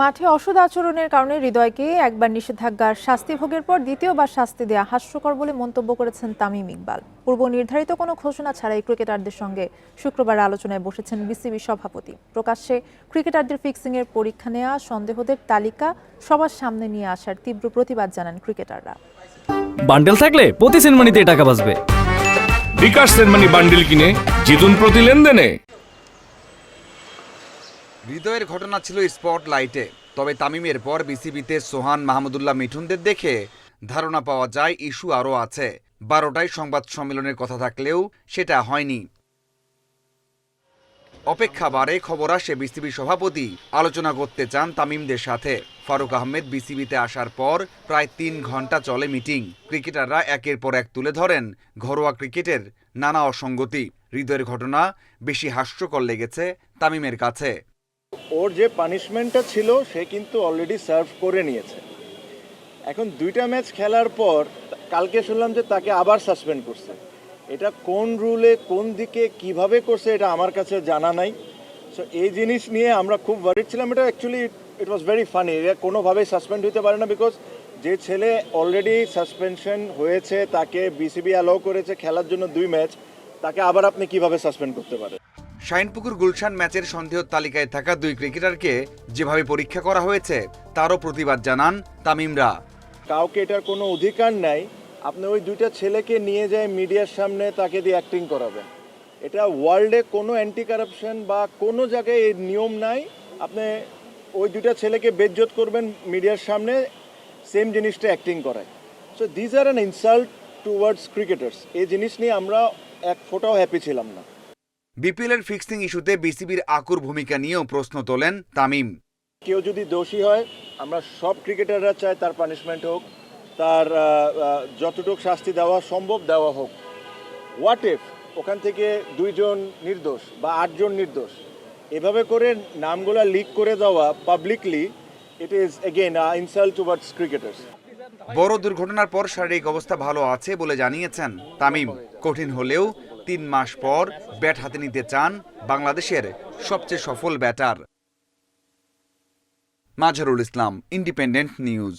মাঠে অসৎ আচরণের কারণে হৃদয়কে একবার নিষেধাজ্ঞার শাস্তি ভোগের পর দ্বিতীয়বার শাস্তি দেয়া হাস্যকর বলে মন্তব্য করেছেন তামিম ইকবাল। পূর্ব নির্ধারিত কোনো ঘোষণা ছাড়াই ক্রিকেটারদের সঙ্গে শুক্রবার আলোচনায় বসেছেন বিসিবি সভাপতি। প্রকাশ্যে ক্রিকেটারদের ফিক্সিংয়ের পরীক্ষা নেওয়া সন্দেহদের তালিকা সবার সামনে নিয়ে আসার তীব্র প্রতিবাদ জানান ক্রিকেটাররা। বান্ডেল থাকলে প্রতি সেনমানিতে টাকা বাঁচবে। বিকাশ সেনমানি বান্ডিল কিনে জিতুন প্রতি লেনদেনে। হৃদয়ের ঘটনা ছিল স্পট লাইটে তবে তামিমের পর বিসিবিতে সোহান মাহমুদুল্লাহ মিঠুনদের দেখে ধারণা পাওয়া যায় ইস্যু আরও আছে। বারোটায় সংবাদ সম্মেলনের কথা থাকলেও সেটা হয়নি। অপেক্ষা বারে খবর আসে বিসিবি সভাপতি। আলোচনা করতে চান তামিমদের সাথে। ফারুক আহমেদ বিসিবিতে আসার পর প্রায় তিন ঘণ্টা চলে মিটিং। ক্রিকেটাররা একের পর এক তুলে ধরেন ঘরোয়া ক্রিকেটের নানা অসঙ্গতি। হৃদয়ের ঘটনা বেশি হাস্যকর লেগেছে তামিমের কাছে। ওর যে পানিশমেন্টটা ছিল, সে কিন্তু অলরেডি সার্ভ করে নিয়েছে। এখন দুইটা ম্যাচ খেলার পর, কালকে শুনলাম যে তাকে আবার সাসপেন্ড করছে। এটা কোন রুলে কোন দিকে, কীভাবে করছে, এটা আমার কাছে জানা নাই। সো এই জিনিস নিয়ে আমরা খুব ওয়ারিড ছিলাম। এটা actually it was very funny এটা কোনোভাবেই সাসপেন্ড হতে পারে না বিকজ যে ছেলে অলরেডি সাসপেনশন হয়েছে, তাকে বিসিবি অ্যালাউ করেছে খেলার জন্য দুই ম্যাচ তাকে আবার আপনি কীভাবে সাসপেন্ড করতে পারেন? শাইনপুকুর গুলশান ম্যাচের সন্দেহ তালিকায় থাকা দুই ক্রিকেটারকে যেভাবে পরীক্ষা করা হয়েছে, তারও প্রতিবাদ জানান তামিমরা। কাউকে এটার কোনো অধিকার নাই। আপনি ওই দুইটা ছেলেকে নিয়ে যায় মিডিয়ার সামনে তাকে দিয়ে অ্যাক্টিং করাবেন। এটা ওয়ার্ল্ডে কোনো অ্যান্টি কারাপশন বা কোনো জায়গায় এই নিয়ম নাই। আপনি ওই দুইটা ছেলেকে বেজ্জত করবেন মিডিয়ার সামনে সেম জিনিসটা অ্যাক্টিং করায়। So these are an insult towards cricketers এই জিনিস নিয়ে আমরা এক ফোটাও হ্যাপি ছিলাম না। বিপিএলের ফিক্সিং ইস্যুতে বিসিবির আকুর ভূমিকা নিয়েও প্রশ্ন তোলেন তামিম। কেউ যদি দোষী হয় আমরা সব ক্রিকেটাররা চাই তার পানিশমেন্ট হোক তার যতটুকু শাস্তি দেওয়া সম্ভব দেওয়া হোক। হোয়াট ইফ ওখান থেকে দুইজন নির্দোষ বা আটজন নির্দোষ? এভাবে করে নামগুলা লিক করে দেওয়া publicly it is again insult towards cricketers বড় দুর্ঘটনার পর শারীরিক অবস্থা ভালো আছে বলে জানিয়েছেন তামিম। কঠিন হলেও তিন মাস পর ব্যাট হাতে নিতে চান বাংলাদেশের সবচেয়ে সফল batter. Mazharul Islam independent news